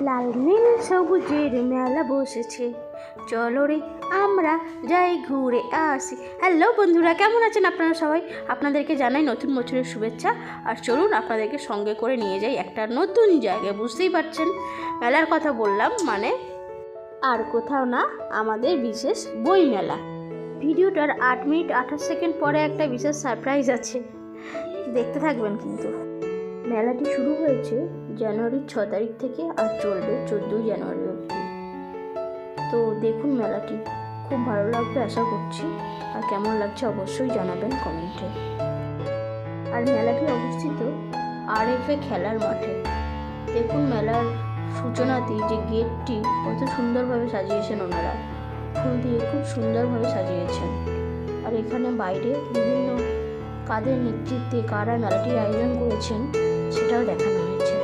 লাল নীল সবুজের মেলা বসেছে। চলো রে, আমরা যাই ঘুরে আসি। হ্যালো বন্ধুরা, কেমন আছেন আপনারা সবাই? আপনাদেরকে জানাই নতুন বছরের শুভেচ্ছা। আর চলুন আপনাদেরকে সঙ্গে করে নিয়ে যাই একটা নতুন জায়গায়, বুঝতেই পারছেন? মেলার কথা বললাম মানে আর কোথাও না, আমাদের বিশেষ বই মেলা ভিডিওটার আট মিনিট আঠাশ সেকেন্ড পরে একটা বিশেষ সারপ্রাইজ আছে। দেখতে থাকবেন কিন্তু। মেলাটি শুরু হয়েছে জানুয়ারির ছ তারিখ থেকে আর চলবে চোদ্দোই জানুয়ারি অবধি। তো দেখুন মেলাটি, খুব ভালো লাগবে আশা করছি। আর কেমন লাগছে অবশ্যই জানাবেন কমেন্টে। আর মেলাটি অবস্থিত আর এফ এ খেলার মাঠে। দেখুন মেলার সূচনাতেই যে গেটটি কত সুন্দরভাবে সাজিয়েছেন ওনারা। ফুল দিয়ে খুব সুন্দরভাবে সাজিয়েছেন। আর এখানে বাইরে বিভিন্ন কাদের নেতৃত্বে কারা মেলাটির আয়োজন করেছেন সেটাও দেখানো হয়েছে।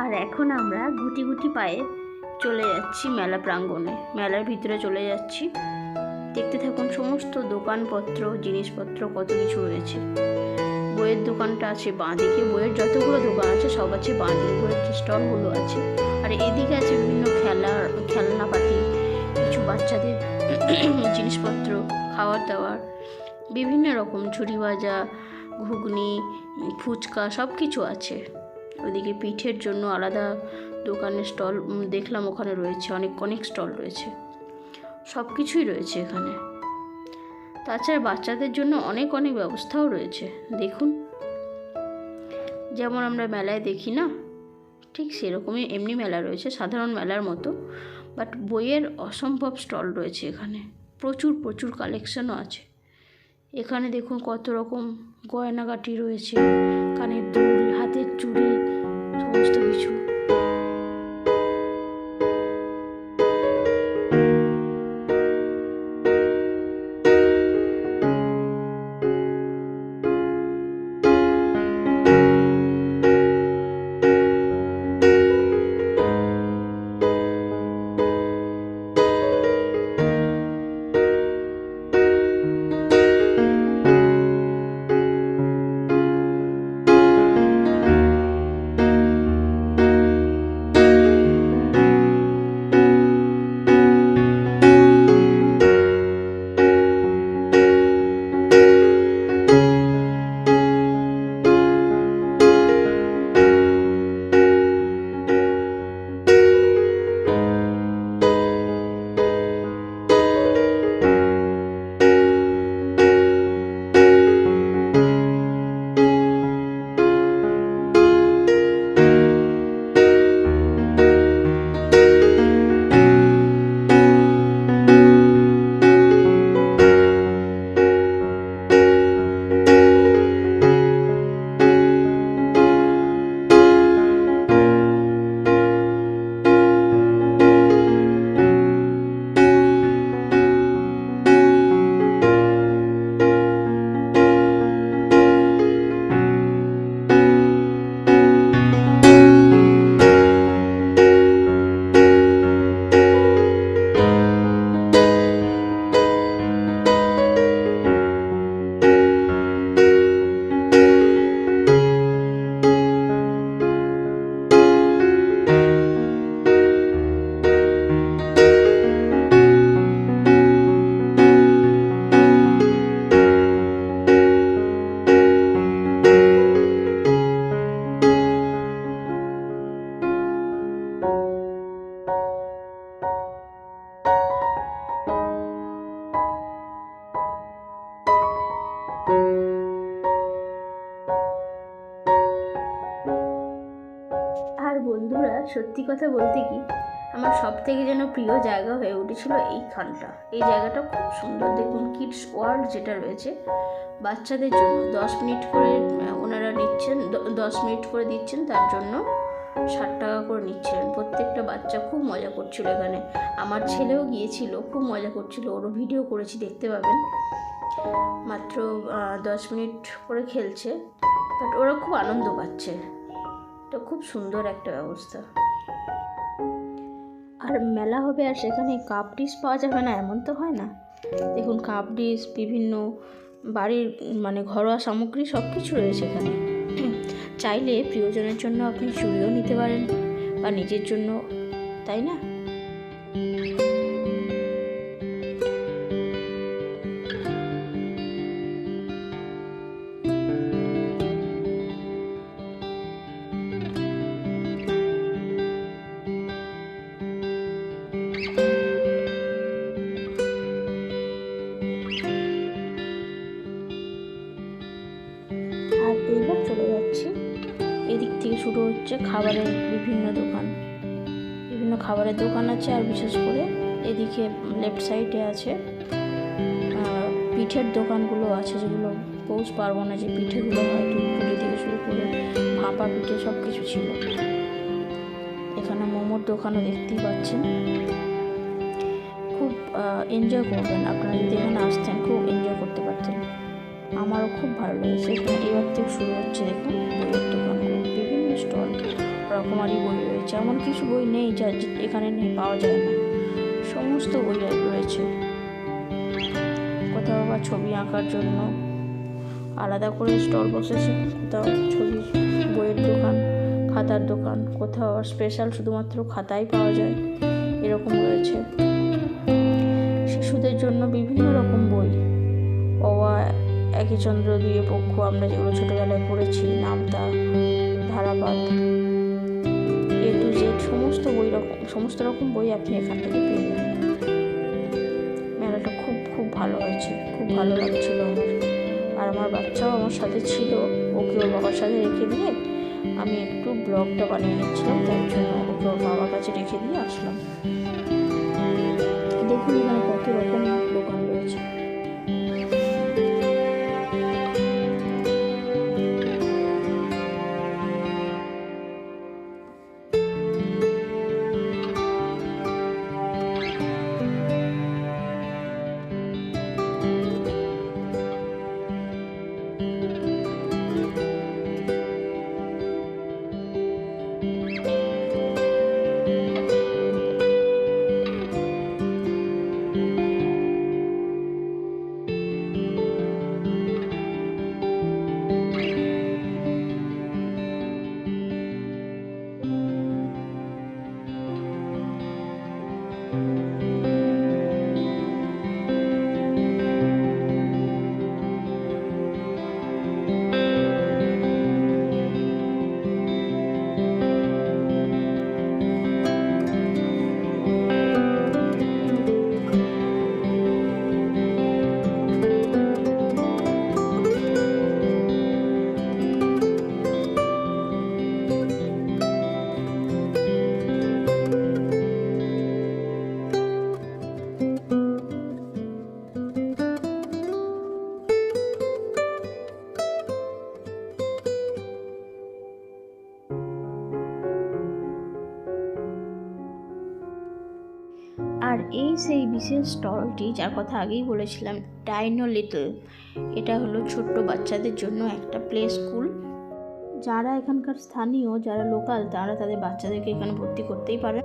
আর এখন আমরা গুটি গুটি পায়ে চলে যাচ্ছি মেলা প্রাঙ্গণে। মেলার ভিতরে চলে যাচ্ছি। দেখতে থাকুন সমস্ত দোকানপত্র, জিনিসপত্র, কত কিছু রয়েছে। বইয়ের দোকানটা আছে বাঁদিকে বইয়ের যতগুলো দোকান আছে সব আছে বাঁদিকে বইয়ের যে স্টলগুলো আছে আর এদিকে আছে বিভিন্ন খেলার খেলনাপাতি কিছু বাচ্চাদের জিনিসপত্র, খাওয়ার দাওয়ার, বিভিন্ন রকম ঝুড়ি ভাজা, ঘুগনি, ফুচকা সব কিছু আছে। ওদিকে পিঠের জন্য আলাদা দোকানের স্টল দেখলাম ওখানে রয়েছে অনেক অনেক স্টল রয়েছে। সব কিছুই রয়েছে এখানে। তাছাড়া বাচ্চাদের জন্য অনেক অনেক ব্যবস্থাও রয়েছে। দেখুন। যেমন আমরা মেলায় দেখি না ঠিক সেরকমই এমনি মেলা রয়েছে, সাধারণ মেলার মতো। বাট বইয়ের অসম্ভব স্টল রয়েছে এখানে। প্রচুর প্রচুর কালেকশনও আছে। এখানে দেখুন কত রকম গয়নাগাটি রয়েছে, কানের দুল সত্যি কথা বলতে কি, আমার সব থেকে যেন প্রিয় জায়গা হয়ে উঠেছিল এইখানটা। এই জায়গাটা খুব সুন্দর। দেখুন কিডস ওয়ার্ল্ড যেটা রয়েছে, বাচ্চাদের জন্য। দশ মিনিট করে ওনারা নিচ্ছেন দশ মিনিট করে দিচ্ছেন, তার জন্য ষাট টাকা করে নিচ্ছিলেন। প্রত্যেকটা বাচ্চা খুব মজা করছিল এখানে। আমার ছেলেও গিয়েছিল, খুব মজা করছিল। ওরও ভিডিও করেছি, দেখতে পাবেন। মাত্র দশ মিনিট করে খেলছে বাট ওরা খুব আনন্দ পাচ্ছে। এটা খুব সুন্দর একটা ব্যবস্থা। আর মেলা হবে আর সেখানে কাপ ডিশ পাওয়া যাবে না, এমন তো হয় না। দেখুন, কাপ ডিশ, বিভিন্ন বাড়ির মানে ঘরোয়া সামগ্রী সব কিছু রয়েছে এখানে। চাইলে প্রিয়জনের জন্য আপনি চুড়িও নিতে পারেন, বা নিজের জন্য, তাই না? হচ্ছে খাবারের বিভিন্ন দোকান। বিভিন্ন খাবারের দোকান আছে আর বিশেষ করে এদিকে লেফট সাইডে আছে পিঠের দোকানগুলো আছে যেগুলো পৌষ পার্বণে যে পিঠেগুলো হয়, দুধপুলি থেকে শুরু করে ভাপা পিঠে সব কিছু ছিল। এখানে মোমোর দোকানও দেখতেই পাচ্ছেন। খুব এনজয় করবেন আপনারা যদি এখানে আসতেন, খুব এনজয় করতে পারতেন। আমারও খুব ভালো লেগেছে। এবার থেকে শুরু হচ্ছে, দেখুন বইয়ের স্টল রকমারি বই রয়েছে। এমন কিছু বই নেই যা এখানে নেই, পাওয়া যায় না। সমস্ত বই রয়েছে। কোথাও বা ছবি আঁকার জন্য আলাদা করে স্টল বসেছে, কোথাও ছবি, বইয়ের দোকান, খাতার দোকান, কোথাও স্পেশাল শুধুমাত্র খাতাই পাওয়া যায়, এরকম রয়েছে। শিশুদের জন্য বিভিন্ন রকম বই। অওয়া, একই চন্দ্র দুয়ে পক্ষ, আমরা যেগুলো ছোটোবেলায় পড়েছি, নামতা, ধারাপাত। সমস্ত বই রকম, সমস্ত রকম বই আপনি এখান থেকে পেয়ে যাবেন মেলাটা খুব খুব ভালো হয়েছে, খুব ভালো লাগছিল আমার। আর আমার বাচ্চাও আমার সাথে ছিল ওকে ওর বাবার সাথে রেখে দিয়ে আমি একটু ব্লগটা বানিয়ে নিচ্ছিলাম তার জন্য ওকে ওর বাবার কাছে রেখে দিয়ে আসলাম। দেখুন আর এই সেই বিশেষ স্টলটি যার কথা আগেই বলেছিলাম ডাইনো লিটল এটা হলো ছোট্ট বাচ্চাদের জন্য একটা প্লে স্কুল যারা এখানকার স্থানীয়, যারা লোকাল তারা তাদের বাচ্চাদেরকে এখানে ভর্তি করতেই পারে।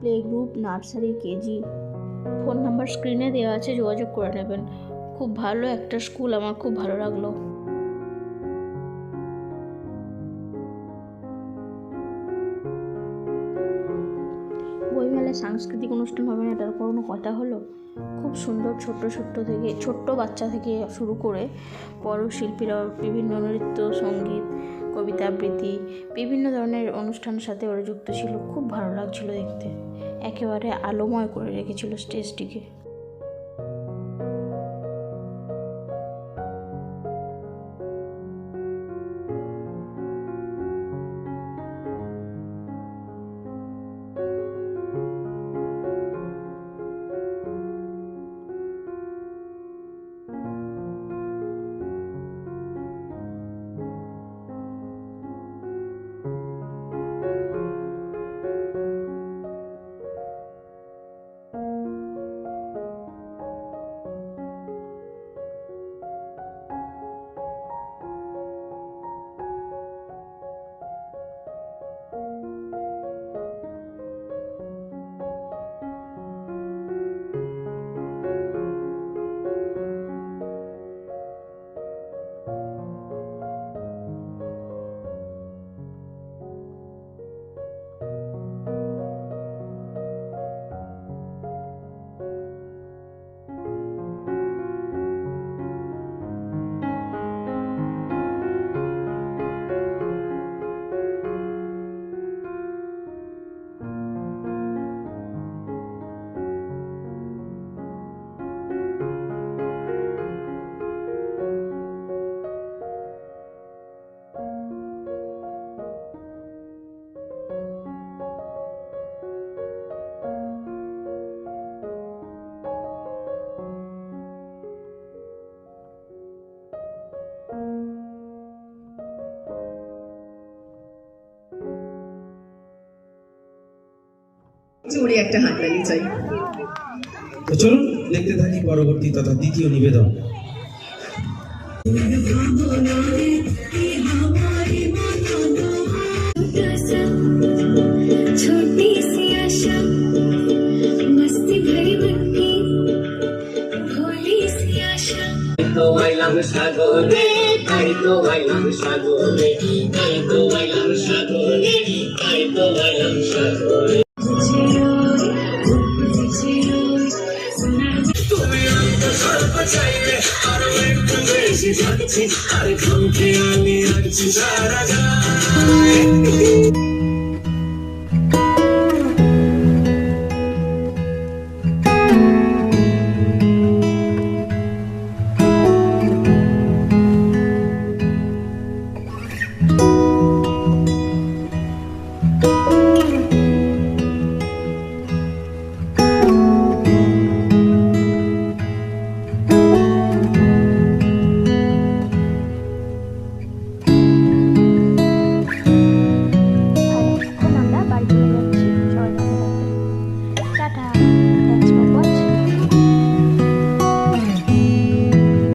Play group nursery KG phone number স্ক্রিনে দেওয়া আছে, যোগাযোগ করে নেবেন। খুব ভালো একটা স্কুল আমার খুব ভালো লাগল। সাংস্কৃতিক অনুষ্ঠান হবে না এটার কোনো কথা হলো? খুব সুন্দর ছোট্ট ছোট্ট থেকে, ছোট্ট বাচ্চা থেকে শুরু করে বড় শিল্পীরা বিভিন্ন নৃত্য, সংগীত, কবিতা আবৃত্তি, বিভিন্ন ধরনের অনুষ্ঠানের সাথে ওরা যুক্ত ছিল। খুব ভালো লাগছিল দেখতে। একেবারে আলোময় করে রেখেছিল স্টেজটিকে চলুন দেখতে থাকি পরবর্তী তথা দ্বিতীয় নিবেদন। তো বাইলাম সাগরে তাই তো বাইলাম সাগরে তাই তো আরও একটু বেশি যাচ্ছি আর ঘুমকে আমি রাখছি সারা যায়